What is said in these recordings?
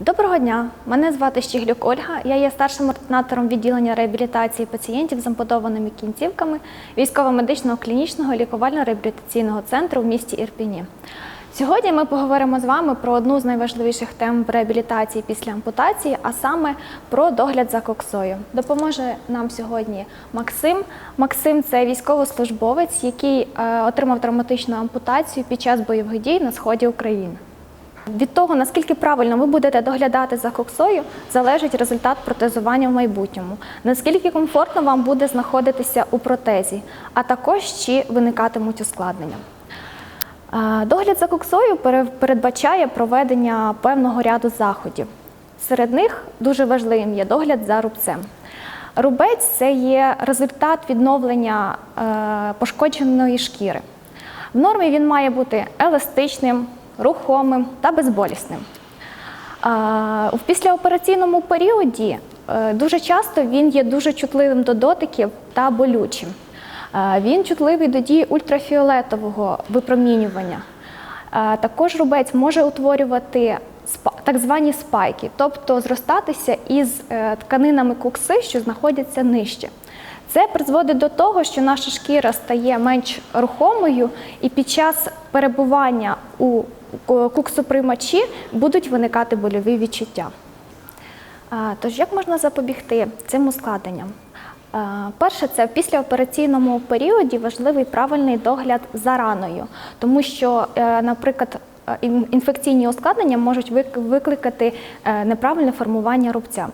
Доброго дня, мене звати Щіглюк Ольга. Я є старшим ординатором відділення реабілітації пацієнтів з ампутованими кінцівками військово-медичного клінічного лікувально-реабілітаційного центру в місті Ірпіні. Сьогодні ми поговоримо з вами про одну з найважливіших тем в реабілітації після ампутації, а саме про догляд за коксою. Допоможе нам сьогодні Максим. Максим це військовослужбовець, який е, отримав травматичну ампутацію під час бойових дій на сході України. Від того, наскільки правильно ви будете доглядати за коксою, залежить результат протезування в майбутньому, наскільки комфортно вам буде знаходитися у протезі, а також чи виникатимуть ускладнення. Е, Догляд за коксою передбачає проведення певного ряду заходів. Серед них дуже важливим є догляд за рубцем. Рубець це є результат відновлення е, пошкодженої шкіри. В нормі він має бути еластичним, рухомим та безболісним. В післяопераційному періоді е, дуже часто він є дуже чутливим до дотиків та болючим. Він чутливий до дії ультрафіолетового випромінювання. Також рубець може утворювати так звані спайки, тобто зростатися із е, тканинами кукси, що знаходяться нижче. Це призводить до того, що наша шкіра стає менш рухомою, і під час перебування у ку- куксоприймачі будуть виникати больові відчуття. Тож, як можна запобігти цим ускладненням? Перше, це в післяопераційному періоді важливий правильний догляд за раною, тому що, е, наприклад, інфекційні ускладнення можуть викликати е, неправильне формування рубця.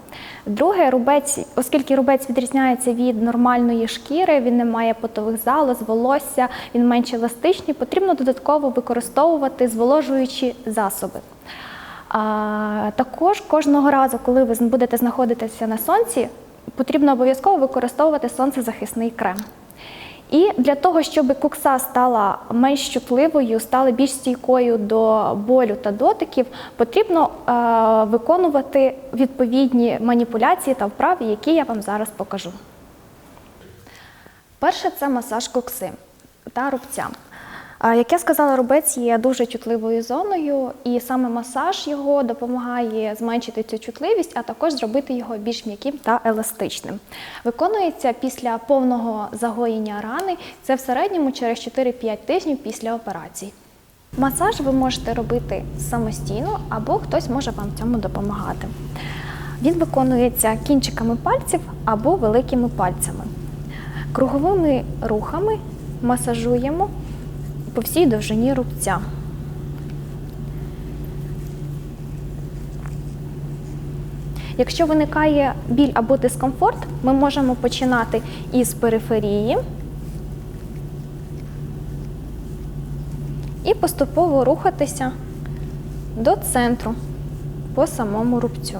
Друге, рубець, оскільки рубець відрізняється від нормальної шкіри, він не має потових залоз, волосся, він менш еластичний, потрібно додатково використовувати зволожуючі засоби. А, також кожного разу, коли ви будете знаходитися на сонці, потрібно обов'язково використовувати сонцезахисний крем. І для того, щоб кукса стала менш чутливою, стала більш стійкою до болю та дотиків, потрібно е, виконувати відповідні маніпуляції та вправи, які я вам зараз покажу. Перше це масаж кокси та рубця. Як я сказала, рубець є дуже чутливою зоною, і саме масаж його допомагає зменшити цю чутливість, а також зробити його більш м'яким та еластичним. Виконується після повного загоєння рани, це в середньому через 4-5 тижнів після операції. Масаж ви можете робити самостійно або хтось може вам в цьому допомагати. Він виконується кінчиками пальців або великими пальцями. Круговими рухами масажуємо по всій довжині рубця. Якщо виникає біль або дискомфорт, ми можемо починати із периферії і поступово рухатися до центру по самому рубцю.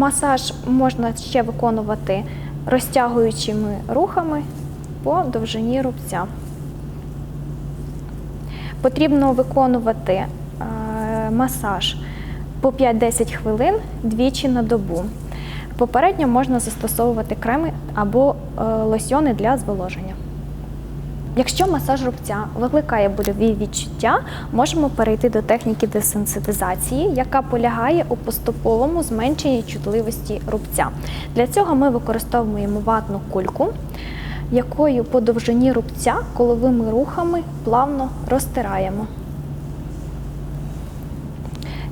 Масаж можна ще виконувати розтягуючими рухами по довжині рубця. Потрібно виконувати е, масаж по 5-10 хвилин двічі на добу. Попередньо можна застосовувати креми або е, лосьйони для зволоження. Якщо масаж рубця викликає больові відчуття, можемо перейти до техніки десенситизації, яка полягає у поступовому зменшенні чутливості рубця. Для цього ми використовуємо ватну кульку, якою по довжині рубця коловими рухами плавно розтираємо.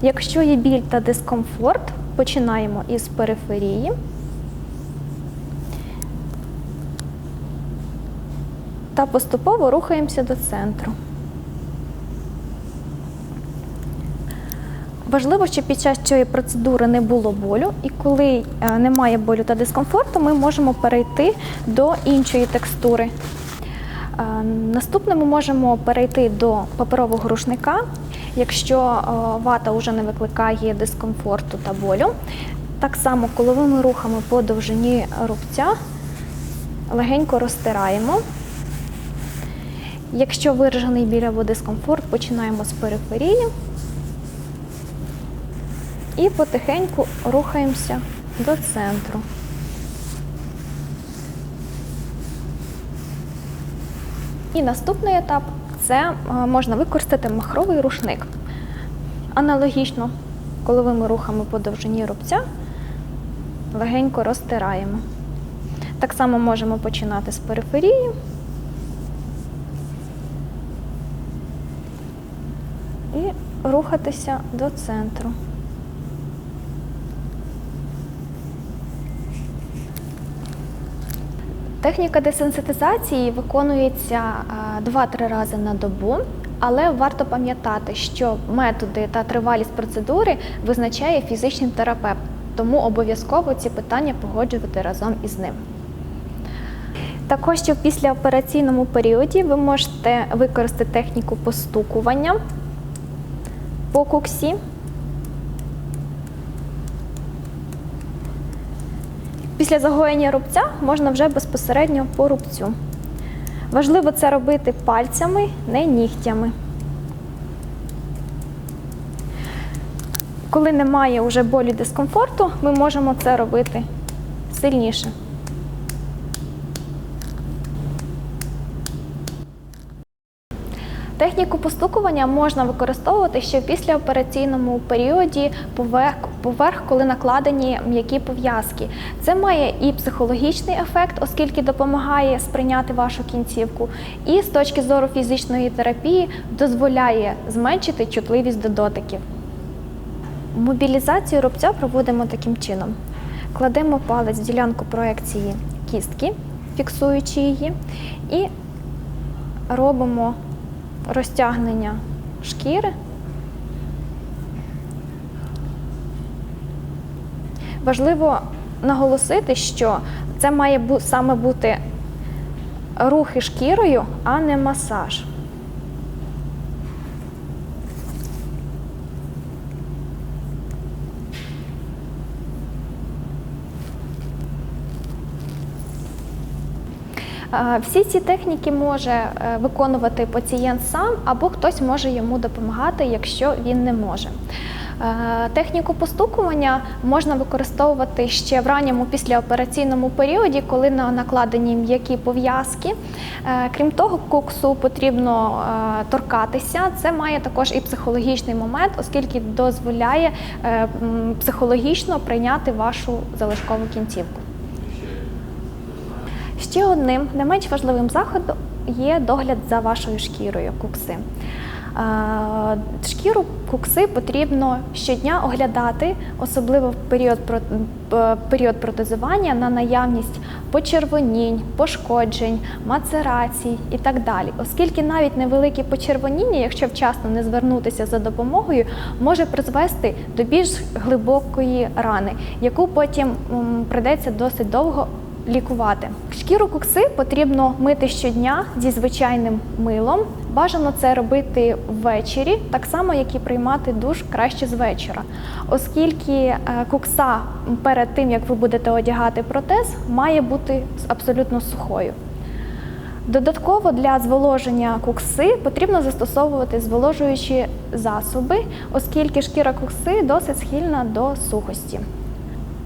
Якщо є біль та дискомфорт, починаємо із периферії. Та поступово рухаємося до центру. Важливо, щоб під час цієї процедури не було болю, і коли е, немає болю та дискомфорту, ми можемо перейти до іншої текстури. Е, Наступне ми можемо перейти до паперового рушника, якщо е, вата вже не викликає дискомфорту та болю. Так само коловими рухами по довжині рубця легенько розтираємо. Якщо виражений біль або дискомфорт, починаємо з периферії і потихеньку рухаємося до центру. І наступний етап це е, можна використати махровий рушник. Аналогічно коловими рухами по довжині рубця легенько розтираємо. Так само можемо починати з периферії. І рухатися до центру. Техніка десенситизації виконується 2-3 рази на добу, але варто пам'ятати, що методи та тривалість процедури визначає фізичний терапевт, тому обов'язково ці питання погоджувати разом із ним. Також що в післяопераційному періоді ви можете використати техніку постукування по куксі. Після загоєння рубця можна вже безпосередньо по рубцю. Важливо це робити пальцями, не нігтями. Коли немає вже болі дискомфорту, ми можемо це робити сильніше. Техніку постукування можна використовувати ще в післяопераційному періоді поверх, поверх, коли накладені м'які пов'язки. Це має і психологічний ефект, оскільки допомагає сприйняти вашу кінцівку, і з точки зору фізичної терапії дозволяє зменшити чутливість до дотиків. Мобілізацію рубця проводимо таким чином: кладемо палець в ділянку проекції кістки, фіксуючи її, і робимо розтягнення шкіри. Важливо наголосити, що це має саме бути рухи шкірою, а не масаж. Всі ці техніки може е, виконувати пацієнт сам або хтось може йому допомагати, якщо він не може. Е, Техніку постукування можна використовувати ще в ранньому післяопераційному періоді, коли на накладені м'які пов'язки. Е, Крім того, коксу потрібно торкатися. Це має також і психологічний момент, оскільки дозволяє психологічно прийняти вашу залишкову кінцівку. Ще одним не менш важливим заходом є догляд за вашою шкірою кукси. Шкіру кукси потрібно щодня оглядати, особливо в період, період протезування на наявність почервонінь, пошкоджень, мацерацій і так далі. Оскільки навіть невеликі почервоніння, якщо вчасно не звернутися за допомогою, може призвести до більш глибокої рани, яку потім придеться досить довго лікувати. Шкіру кукси потрібно мити щодня зі звичайним милом. Бажано це робити ввечері, так само як і приймати душ краще з вечора, оскільки е, кукса перед тим як ви будете одягати протез, має бути абсолютно сухою. Додатково для зволоження кукси потрібно застосовувати зволожуючі засоби, оскільки шкіра кукси досить схильна до сухості.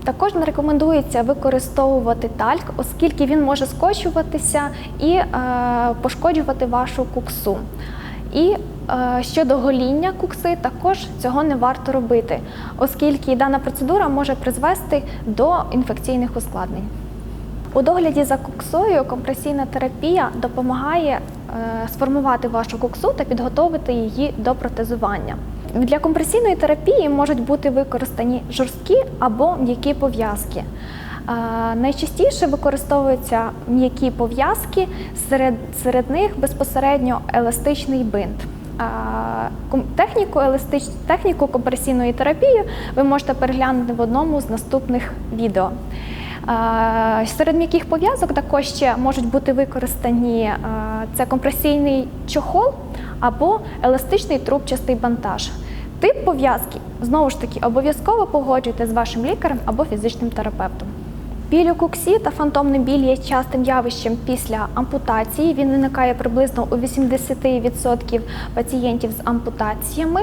Також не рекомендується використовувати тальк, оскільки він може скочуватися і е, пошкоджувати вашу куксу. І е, щодо гоління кукси, також цього не варто робити, оскільки дана процедура може призвести до інфекційних ускладнень. У догляді за куксою компресійна терапія допомагає е, сформувати вашу куксу та підготовити її до протезування. Для компресійної терапії можуть бути використані жорсткі або м'які пов'язки. Е, Найчастіше використовуються м'які пов'язки, серед, серед них безпосередньо еластичний бинт. Е, Техніку, еластич... техніку компресійної терапії ви можете переглянути в одному з наступних відео. Е, Серед м'яких пов'язок також ще можуть бути використані це компресійний чохол або еластичний трубчастий бантаж. Тип пов'язки знову ж таки обов'язково погоджуйте з вашим лікарем або фізичним терапевтом. Біль у куксі та фантомний біль є частим явищем після ампутації. Він виникає приблизно у 80% пацієнтів з ампутаціями.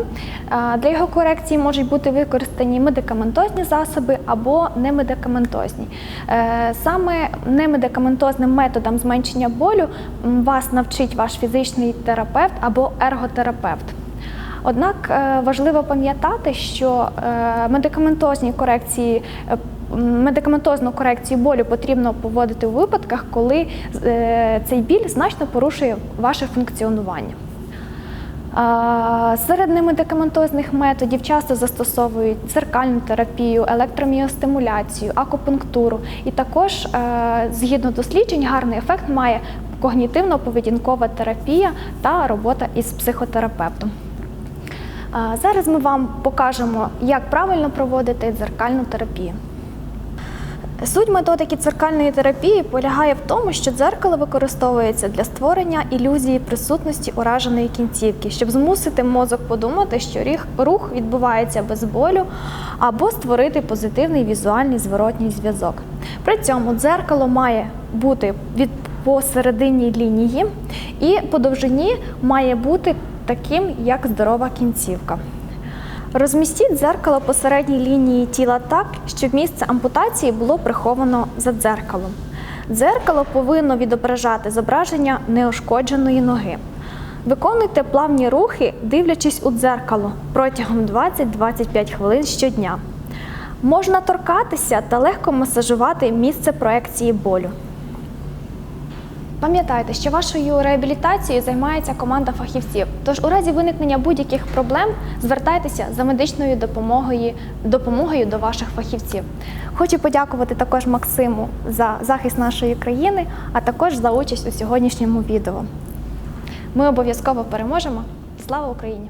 Е, Для його корекції можуть бути використані медикаментозні засоби або немедикаментозні. Е, Саме немедикаментозним методом зменшення болю вас навчить ваш фізичний терапевт або ерготерапевт. Однак е, важливо пам'ятати, що е, медикаментозні корекції. е, Медикаментозну корекцію болю потрібно поводити у випадках, коли цей біль значно порушує ваше функціонування. Серед немедикаментозних методів часто застосовують церкальну терапію, електроміостимуляцію, акупунктуру. І також, згідно досліджень, гарний ефект має когнітивно-поведінкова терапія та робота із психотерапевтом. Зараз ми вам покажемо, як правильно проводити дзеркальну терапію. Суть методики циркальної терапії полягає в тому, що дзеркало використовується для створення ілюзії присутності ураженої кінцівки, щоб змусити мозок подумати, що рух відбувається без болю, або створити позитивний візуальний зворотній зв'язок. При цьому дзеркало має бути від посередині лінії і по довжині має бути таким, як здорова кінцівка. Розмістіть дзеркало по середній лінії тіла так, щоб місце ампутації було приховано за дзеркалом. Дзеркало повинно відображати зображення неошкодженої ноги. Виконуйте плавні рухи, дивлячись у дзеркало протягом 20-25 хвилин щодня. Можна торкатися та легко масажувати місце проекції болю. Пам'ятайте, що вашою реабілітацією займається команда фахівців. Тож у разі виникнення будь-яких проблем звертайтеся за медичною допомогою, допомогою до ваших фахівців. Хочу подякувати також Максиму за захист нашої країни, а також за участь у сьогоднішньому відео. Ми обов'язково переможемо. Слава Україні!